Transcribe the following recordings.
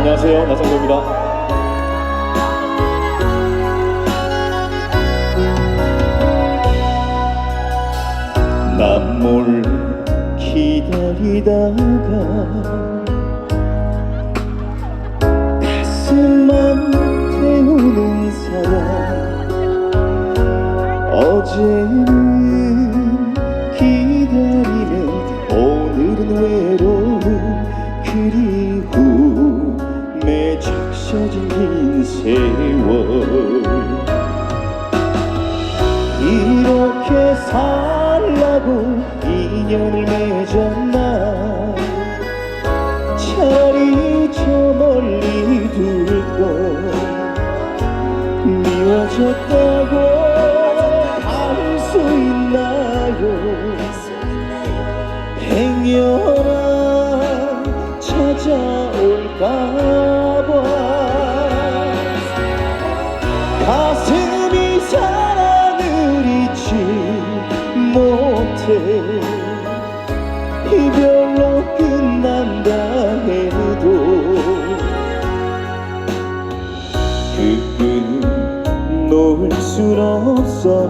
안녕하세요. 나성도입니다. 남몰 기다리다가 가슴만 태우는 사랑 어제는 기다리면 오늘은 외로운 그리 세월 이렇게 살라고 인연을 맺었나? 차라리 저 멀리 둘걸 미워졌다고 할수 있나요? 행여나 찾아올까 못해 이별로 끝난다 해도 그 끈을 놓을 순 없어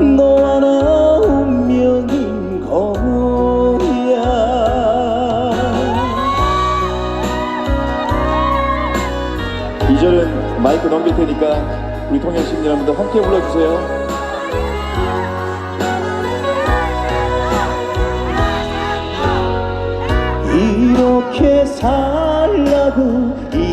너와 나 운명인 거야 이절은 마이크 넘길 테니까 우리 통현 씨님 여러분들 함께 불러주세요. 살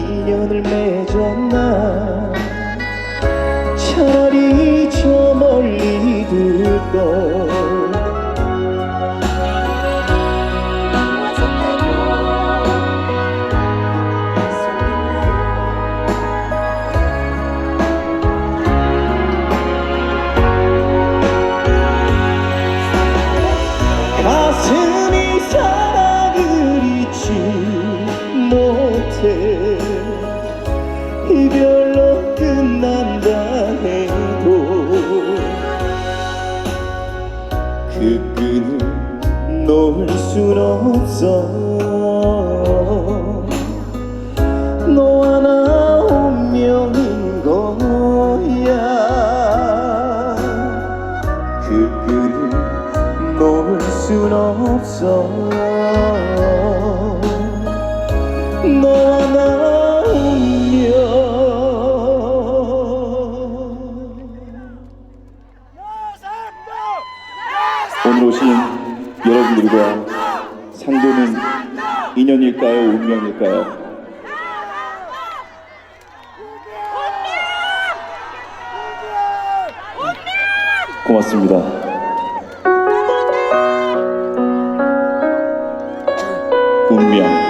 놓을 순 없어. 너와 나 운명인 거야. 그 끈을 놓을 순 없어. 너와 나 오늘 오신 여러분들과 상도는 인연일까요? 운명일까요? 고맙습니다. 운명.